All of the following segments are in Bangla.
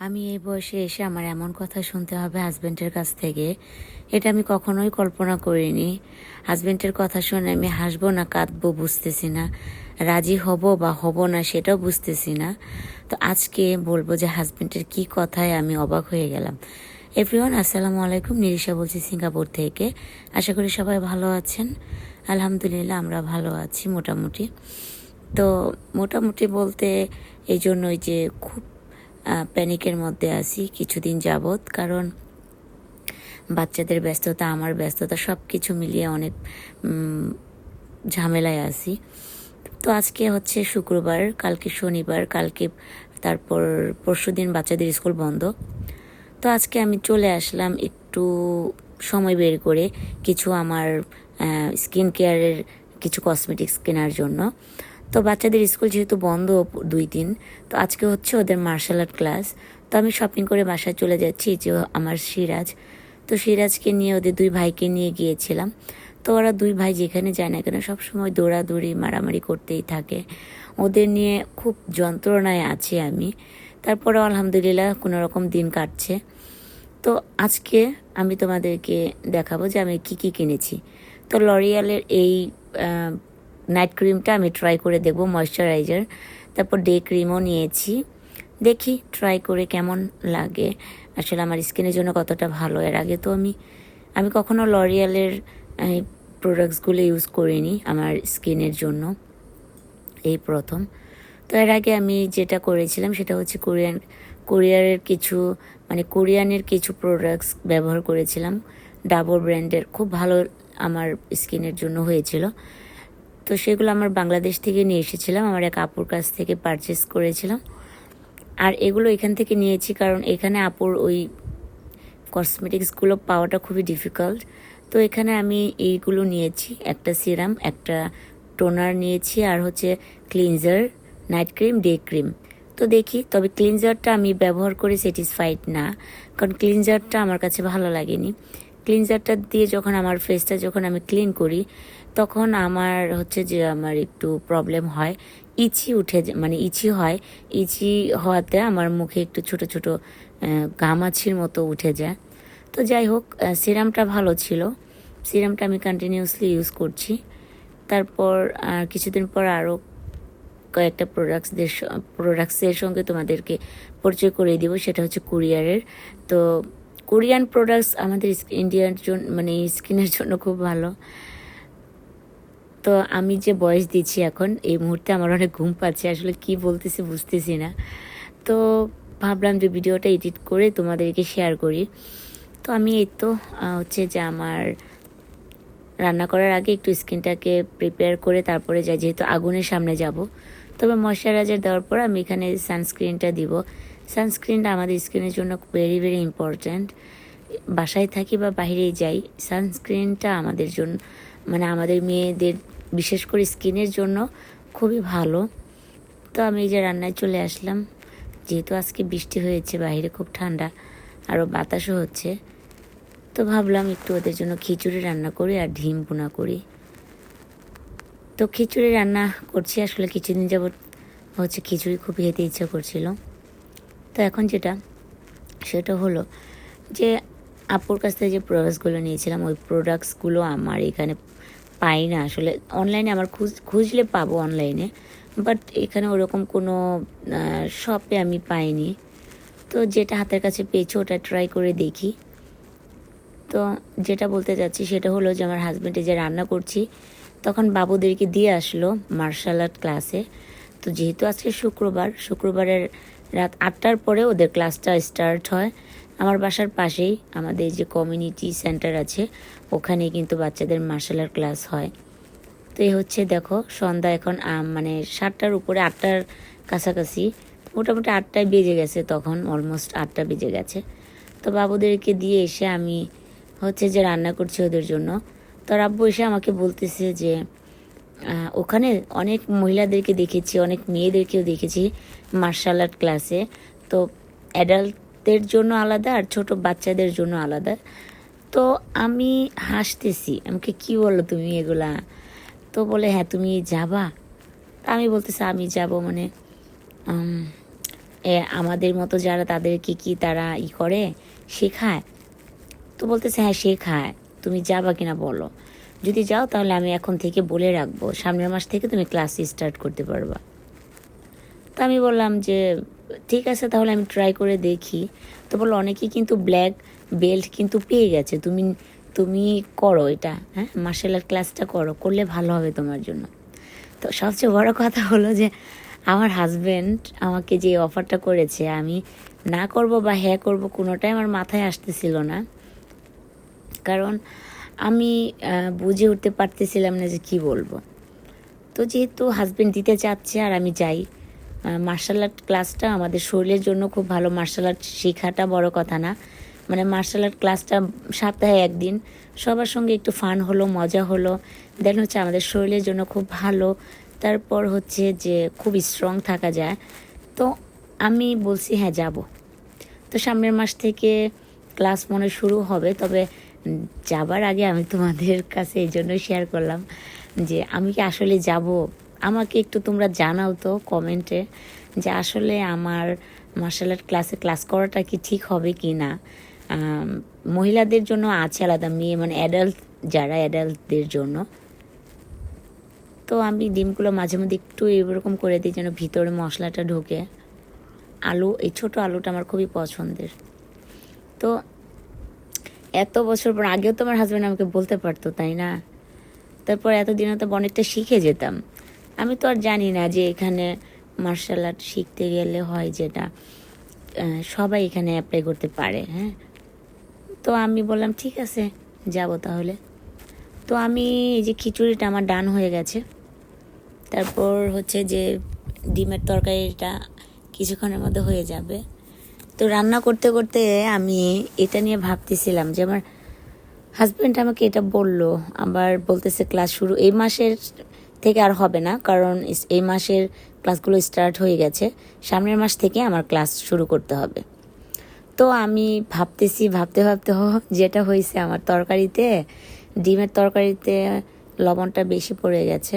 আমি এই বয়সে এসে আমার এমন কথা শুনতে হবে হাজবেন্ডের কাছ থেকে। এটা আমি কখনোই কল্পনা করিনি। হাজবেন্ডের কথা শুনে আমি হাসবো না, কাঁদবো, বুঝতেছি না। রাজি হব বা হব না সেটাও বুঝতেছি না। তো আজকে বলব যে হাজবেন্ডের কি কথায় আমি অবাক হয়ে গেলাম। এভরিওয়ান, আসসালামু আলাইকুম। নিরিশা বলছি সিঙ্গাপুর থেকে। আশা করি সবাই ভালো আছেন। আলহামদুলিল্লাহ, আমরা ভালো আছি মোটামুটি। তো মোটামুটি বলতে এই জন্যই যে খুব প্যানিকের মধ্যে আছি, কিছুদিন যাবৎ। কারণ বাচ্চাদের ব্যস্ততা, আমার ব্যস্ততা সব কিছু মিলিয়ে অনেক ঝামেলায় আছি। তো আজকে হচ্ছে শুক্রবার, কালকে শনিবার, কালকে তারপর পরশুদিন বাচ্চাদের স্কুল বন্ধ। তো আজকে আমি চলে আসলাম একটু সময় বের করে কিছু আমার স্কিন কেয়ারের কিছু কসমেটিক্স কেনার জন্য। তো বাচ্চাদের স্কুল যেহেতু বন্ধ দুই দিন, তো আজকে হচ্ছে ওদের মার্শাল আর্ট ক্লাস তো আমি শপিং করে বাসায় চলে যাচ্ছি, যে আমার সিরাজ। তো সিরাজকে নিয়ে ওদের দুই ভাইকে নিয়ে গিয়েছিলাম। তো ওরা দুই ভাই যেখানে যায় না কেন, সবসময় দৌড়াদৌড়ি, মারামারি করতেই থাকে। ওদের নিয়ে খুব যন্ত্রণায় আছি আমি। তারপরে আলহামদুলিল্লাহ কোনো রকম দিন কাটছে। তো আজকে আমি তোমাদেরকে দেখাবো যে আমি কি কি কিনেছি। তো লরিয়ালের এই নাইট ক্রিমটা আমি ট্রাই করে দেখব ময়শ্চারাইজার তারপর ডে ক্রিমও নিয়েছি। দেখি ট্রাই করে কেমন লাগে। আসলে আমার স্কিনের জন্য কতটা ভালো, এর আগে তো আমি আমি কখনো লরিয়ালের প্রোডাক্টসগুলো ইউজ করিনি আমার স্কিনের জন্য, এই প্রথম। তো এর আগে আমি যেটা করেছিলাম সেটা হচ্ছে কোরিয়ান, কোরিয়ারের কিছু মানে কোরিয়ানের কিছু প্রোডাক্টস ব্যবহার করেছিলাম। ডাবর ব্র্যান্ডের খুব ভালো আমার স্কিনের জন্য হয়েছিল। তো সেগুলো আমার বাংলাদেশ থেকে নিয়ে এসেছিলাম, আমার এক আপুর কাছ থেকে পারচেস করেছিলাম। আর এগুলো এখান থেকে নিয়েছি কারণ এখানে আপুর ওই কসমেটিক্সগুলো পাওয়াটা খুবই ডিফিকাল্ট তো এখানে আমি এইগুলো নিয়েছি, একটা সিরাম একটা টোনার নিয়েছি, আর হচ্ছে cleanser night cream day cream তো দেখি, তবে ক্লিনজারটা আমি ব্যবহার করে স্যাটিসফাইড না, কারণ ক্লিনজারটা আমার কাছে ভালো লাগেনি। ক্লিনজারটা দিয়ে যখন আমার ফেসটা যখন আমি ক্লিন করি তখন আমার হচ্ছে যে আমার একটু প্রবলেম হয়। ইচি উঠে মানে ইচি হয়। ইচি হওয়াতে আমার মুখে একটু ছোট ছোট গামাছির মতো উঠে যায়। তো যাই হোক সিরামটা ভালো ছিল। সিরামটা আমি কন্টিনিউসলি ইউজ করছি। তারপর আর কিছুদিন পর আরও কয়েকটা প্রোডাক্টসদের প্রোডাক্টসের সঙ্গে তোমাদেরকে পরিচয় করে দিব। সেটা হচ্ছে কুরিয়ারের তো কোরিয়ান প্রোডাক্টস আমাদের ইন্ডিয়ার জন্য মানে স্কিনের জন্য খুব ভালো। তো আমি যে বয়স দিচ্ছি এখন, এই মুহূর্তে আমার অনেক ঘুম পাচ্ছে, আসলে কি বলতেছি বুঝতেছি না। তো ভাবলাম যে ভিডিওটা এডিট করে তোমাদেরকে শেয়ার করি। তো আমি এই তো হচ্ছে যে আমার রান্না করার আগে একটু স্কিনটাকে প্রিপেয়ার করে তারপরে যাই, যেহেতু আগুনের সামনে যাব। তবে ময়শ্চারাইজার দেওয়ার পর আমি এখানে সানস্ক্রিনটা দিব। সানস্ক্রিনটা আমাদের স্কিনের জন্য ভেরি ভেরি ইম্পর্ট্যান্ট বাসায় থাকি বা বাইরেই যাই সানস্ক্রিনটা আমাদের জন্য মানে আমাদের মেয়েদের বিশেষ করে স্কিনের জন্য খুবই ভালো। তো আমি এই যে রান্নায় চলে আসলাম। যেহেতু আজকে বৃষ্টি হয়েছে, বাইরে খুব ঠান্ডা আরও বাতাসও হচ্ছে। তো ভাবলাম একটু ওদের জন্য খিচুড়ি রান্না করি আর ডিম বোনা করি। তো খিচুড়ি রান্না করছি, আসলে কিছুদিন যাবত হচ্ছে খিচুড়ি খুব খেতে ইচ্ছা করছিল। তো এখন যেটা, সেটা হলো যে আপুর কাছ থেকে যে প্রোডাক্টসগুলো নিয়েছিলাম, ওই প্রোডাক্টসগুলো আমার এখানে পাই না। আসলে অনলাইনে আমার খুঁজ, খুঁজলে পাবো অনলাইনে বাট এখানে ওরকম কোনো শপে আমি পাইনি। তো যেটা হাতের কাছে পেয়েছি, ওটা ট্রাই করে দেখি। তো যেটা বলতে চাচ্ছি সেটা হলো যে, আমার হাজব্যান্ডে যে রান্না করছি, তখন বাবুদেরকে দিয়ে আসলো মার্শাল আর্ট ক্লাসে তো যেহেতু আজকে শুক্রবার, শুক্রবারের রাত আটটার পরে ওদের ক্লাসটা স্টার্ট হয়। আমার বাসার পাশেই আমাদের যে কমিউনিটি সেন্টার আছে ওখানে কিন্তু বাচ্চাদের মার্শাল আর্ট ক্লাস হয়। তো এই হচ্ছে দেখো, সন্ধ্যা এখন মানে সাতটার উপরে, আটটার কাছাকাছি, মোটামুটি আটটায় বেজে গেছে তখন অলমোস্ট আটটা বেজে গেছে। তো বাবুদেরকে দিয়ে এসে আমি হচ্ছে যে রান্না করছি ওদের জন্য। তো আব্বু এসে আমাকে বলতেছে যে ওখানে অনেক মহিলাদেরকে দেখেছি, অনেক মেয়েদেরকেও দেখেছি মার্শাল আর্ট ক্লাসে তো অ্যাডাল্টদের জন্য আলাদা আর ছোট বাচ্চাদের জন্য আলাদা। তো আমি হাসতেছি। আমাকে কি বলো তুমি এগুলা? তো বলে হ্যাঁ তুমি যাবা? তা আমি বলতেছি আমি যাব মানে এ, আমাদের মতো যারা তাদেরকে কি তারা ই করে শেখায়? তো বলতেছে হ্যাঁ শেখায়। তুমি যাবা কিনা বলো। যদি যাও তাহলে আমি এখন থেকে বলে রাখব। সামনের মাস থেকে তুমি ক্লাস স্টার্ট করতে পারবা। তো আমি বললাম যে ঠিক আছে, তাহলে আমি ট্রাই করে দেখি। তো বলল, অনেকেই কিন্তু ব্ল্যাক বেল্ট কিন্তু পেয়ে গেছে। তুমি তুমি করো এটা হ্যাঁ? মার্শাল আর্ট ক্লাসটা করো, করলে ভালো হবে তোমার জন্য। তো সবচেয়ে বড় কথা হলো যে, আমার হাজব্যান্ড আমাকে যে অফারটা করেছে, আমি না করব বা হ্যাঁ করব কোনোটাই আমার মাথায় আসতেছিল না। কারণ আমি বুঝে উঠতে পারতেছিলাম না যে কি বলব। তো যেহেতু হাজবেন্ড দিতে চাচ্ছে আর আমি যাই মার্শাল আর্ট ক্লাসটা আমাদের শরীরের জন্য খুব ভালো। মার্শাল আর্ট শেখাটা বড় কথা না। মানে মার্শাল আর্ট ক্লাসটা সপ্তাহে একদিন। সবার সঙ্গে একটু ফান হলো, মজা হলো। দেন হচ্ছে আমাদের শরীরের জন্য খুব ভালো। তারপর হচ্ছে যে খুব স্ট্রং থাকা যায়। তো আমি বলছি হ্যাঁ যাব। তো সামনের মাস থেকে ক্লাস মনে শুরু হবে। তবে যাবার আগে আমি তোমাদের কাছে এই জন্যই শেয়ার করলাম যে আমি কি আসলে যাব? আমাকে একটু তোমরা জানাও তো কমেন্টে যে আসলে আমার মার্শাল আর্ট ক্লাসে ক্লাস করাটা কি ঠিক হবে কি না? মহিলাদের জন্য আছে আলাদা, মেয়ে মানে অ্যাডাল্ট যারা অ্যাডাল্টদের জন্য। তো আমি ডিমগুলো মাঝে মধ্যে একটু এরকম করে দিই যেন ভিতরে মশলাটা ঢোকে। আলু, এই ছোট আলুটা আমার খুবই পছন্দের। তো এত বছর পর, আগেও তো আমার হাজব্যান্ড আমাকে বলতে পারতো, তাই না? তারপর এতদিনে তো অনেকটা শিখে যেতাম। আমি তো আর জানি না যে এখানে মার্শাল আর্ট শিখতে গেলে হয় যেটা সবাই এখানে অ্যাপ্লাই করতে পারে হ্যাঁ? তো আমি বললাম, ঠিক আছে, যাব তাহলে। তো আমি এই যে খিচুড়িটা আমার ডান হয়ে গেছে। তারপর হচ্ছে যে ডিমের তরকারিটা কিছুক্ষণের মধ্যে হয়ে যাবে। তো রান্না করতে করতে আমি এটা নিয়ে ভাবতেছিলাম যে আমার হাজব্যান্ড আমাকে এটা বলল, আবার বলতেছে ক্লাস শুরু, এই মাসের থেকে আর হবে না, কারণ এই মাসের ক্লাসগুলো স্টার্ট হয়ে গেছে। সামনের মাস থেকে আমার ক্লাস শুরু করতে হবে। তো আমি ভাবতেছি, ভাবতে ভাবতে যেটা হয়েছে আমার তরকারিতে, ডিমের তরকারিতে লবণটা বেশি পড়ে গেছে।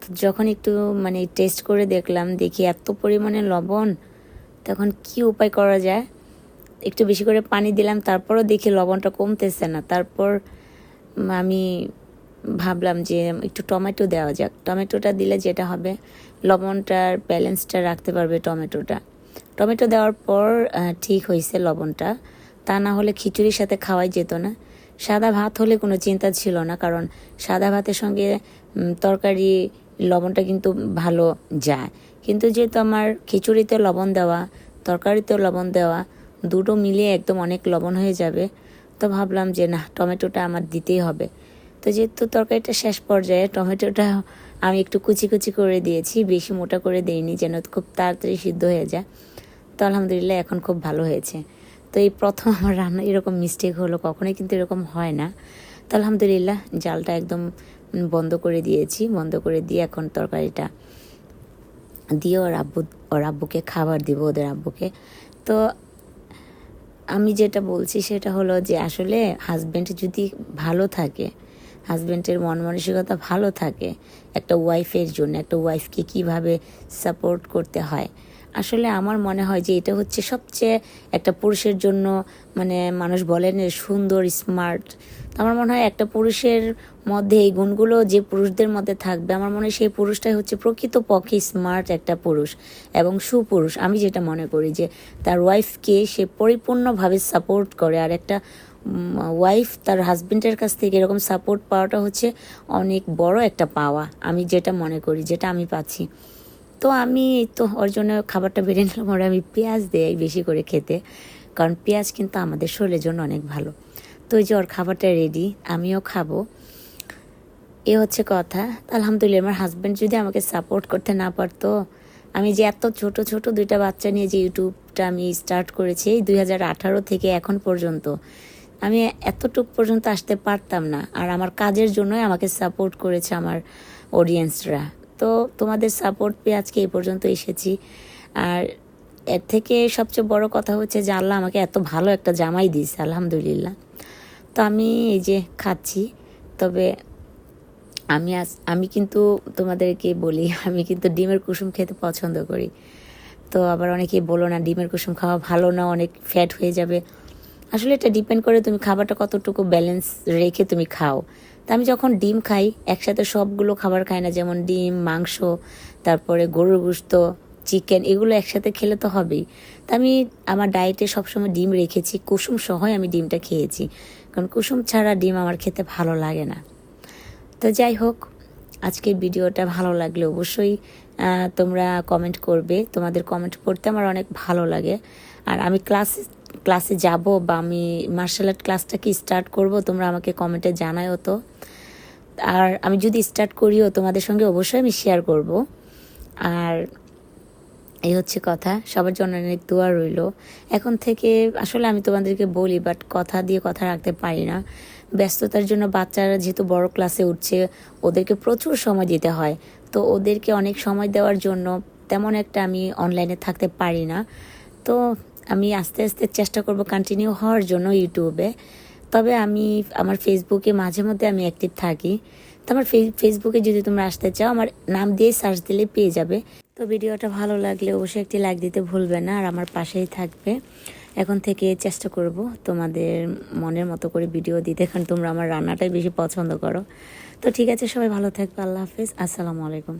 তো যখন একটু মানে টেস্ট করে দেখলাম, দেখি এত পরিমাণে লবণ, তখন কি উপায় করা যায়? একটু বেশি করে পানি দিলাম, তারপরও দেখি লবণটা কমতেছে না। তারপর আমি ভাবলাম যে একটু টমেটো দেওয়া যাক। টমেটোটা দিলে যেটা হবে, লবণটার ব্যালেন্সটা রাখতে পারবে টমেটোটা। টমেটো দেওয়ার পর ঠিক হয়েছে লবণটা। তা না হলে খিচুড়ির সাথে খাওয়াই যেত না। সাদা ভাত হলে কোনো চিন্তা ছিল না, কারণ সাদা ভাতের সঙ্গে তরকারি লবণটা কিন্তু ভালো যায়। কিন্তু যেহেতু আমার খিচুড়িতে লবণ দেওয়া তরকারিতে লবণ দেওয়া, দুটো মিলিয়ে একদম অনেক লবণ হয়ে যাবে, তো ভাবলাম যে না, টমেটোটা আমার দিতেই হবে। তো যেহেতু তরকারিটা শেষ পর্যায়ে, টমেটোটা আমি একটু কুচি কুচি করে দিয়েছি, বেশি মোটা করে দিইনি যেন খুব তাড়াতাড়ি সিদ্ধ হয়ে যায়। তো আলহামদুলিল্লাহ এখন খুব ভালো হয়েছে। তো এই প্রথম আমার রান্না এরকম মিস্টেক হলো, কখনোই কিন্তু এরকম হয় না। তো আলহামদুলিল্লাহ জালটা একদম বন্ধ করে দিয়েছি, বন্ধ করে দিয়ে এখন তরকারিটা দিয়ে ওর আব্বু, ওর আব্বুকে খাবার দিব, ওদের আব্বুকে। তো আমি যেটা বলছি সেটা হলো যে আসলে হাজব্যান্ড যদি ভালো থাকে হাজব্যান্ডের মন মানসিকতা ভালো থাকে। একটা ওয়াইফের জন্য, একটা ওয়াইফকে কীভাবে সাপোর্ট করতে হয়। আসলে আমার মনে হয় যে এটা হচ্ছে সবচেয়ে একটা পুরুষের জন্য মানে মানুষ বলেন সুন্দর স্মার্ট আমার মনে হয় একটা পুরুষের মধ্যে এই গুণগুলো যে পুরুষদের মধ্যে থাকবে, আমার মনে হয় সেই পুরুষটাই হচ্ছে প্রকৃত পক্ষে স্মার্ট একটা পুরুষ এবং সুপুরুষ। আমি যেটা মনে করি যে তার ওয়াইফকে সে পরিপূর্ণভাবে সাপোর্ট করে আর একটা ওয়াইফ তার হাজবেন্ডের কাছ থেকে এরকম সাপোর্ট পাওয়াটা হচ্ছে অনেক বড় একটা পাওয়া। আমি যেটা মনে করি, যেটা আমি পাচ্ছি। তো আমি তো ওর জন্য খাবারটা বেড়ে নিলাম, ওরা আমি পেঁয়াজ দেয় বেশি করে খেতে। কারণ পেঁয়াজ কিন্তু আমাদের শরীরের জন্য অনেক ভালো। তো ওই যে ওর খাবারটা রেডি আমিও খাব। এ হচ্ছে কথা। আলহামদুলিল্লাহ, আমার হাজব্যান্ড যদি আমাকে সাপোর্ট করতে না পারতো, আমি যে এত ছোট ছোট দুইটা বাচ্চা নিয়ে যে ইউটিউবটা আমি স্টার্ট করেছি, এই দুই হাজার আঠারো থেকে এখন পর্যন্ত। আমি এতটুক পর্যন্ত আসতে পারতাম না। আর আমার কাজের জন্যই আমাকে সাপোর্ট করেছে আমার অডিয়েন্সরা তো তোমাদের সাপোর্ট পেয়ে আজকে এই পর্যন্ত এসেছি। আর এর থেকে সবচেয়ে বড় কথা হচ্ছে যে আল্লাহ আমাকে এত ভালো একটা জামাই দিয়েছে, আলহামদুলিল্লাহ। তো আমি এই যে খাচ্ছি, তবে আমি আজ, আমি কিন্তু তোমাদেরকে বলি, আমি কিন্তু ডিমের কুসুম খেতে পছন্দ করি। তো আবার অনেকেই বলো না, ডিমের কুসুম খাওয়া ভালো না, অনেক ফ্যাট হয়ে যাবে। আসলে এটা ডিপেন্ড করে তুমি খাবারটা কতটুকু ব্যালেন্স রেখে তুমি খাও। তা আমি যখন ডিম খাই, একসাথে সবগুলো খাবার খাই না, যেমন ডিম, মাংস, তারপরে গরুর গুস্ত চিকেন এগুলো একসাথে খেলে তো হবেই। তা আমি আমার ডায়েটে সবসময় ডিম রেখেছি, কুসুম সহই আমি ডিমটা খেয়েছি। কারণ কুসুম ছাড়া ডিম আমার খেতে ভালো লাগে না। তো যাই হোক, আজকের ভিডিওটা ভালো লাগলে অবশ্যই তোমরা কমেন্ট করবে। তোমাদের কমেন্ট পড়তে আমার অনেক ভালো লাগে। আর আমি ক্লাসে ক্লাসে যাব বা আমি মার্শাল আর্ট ক্লাসটা কি স্টার্ট করব, তোমরা আমাকে কমেন্টে জানায়ও তো। আর আমি যদি স্টার্ট করিও, তোমাদের সঙ্গে অবশ্যই আমি শেয়ার করব। আর এই হচ্ছে কথা, সবার জন্য অনেক দোয়া রইল। এখন থেকে আসলে আমি তোমাদেরকে বলি বাট কথা দিয়ে কথা রাখতে পারি না। ব্যস্ততার জন্য বাচ্চারা যেহেতু বড় ক্লাসে উঠছে, ওদেরকে প্রচুর সময় দিতে হয়। তো ওদেরকে অনেক সময় দেওয়ার জন্য তেমন একটা আমি অনলাইনে থাকতে পারি না। তো আমি আস্তে আস্তে চেষ্টা করব কন্টিনিউ হওয়ার জন্য ইউটিউবে তবে আমি আমার ফেসবুকে মাঝে মধ্যে আমি অ্যাক্টিভ থাকি। তো আমার ফেসবুকে যদি তোমরা আসতে চাও, আমার নাম দিয়ে সার্চ দিলে পেয়ে যাবে। তো ভিডিওটা ভালো লাগলে অবশ্যই একটি লাইক দিতে ভুলবে না, আর আমার পাশেই থাকবে। এখন থেকে চেষ্টা করব তোমাদের মনের মতো করে ভিডিও দিতে, কারণ তোমরা আমার রান্নাটাই বেশি পছন্দ করো। তো ঠিক আছে, সবাই ভালো থাকবে, আল্লাহ হাফিজ, আসসালামু আলাইকুম।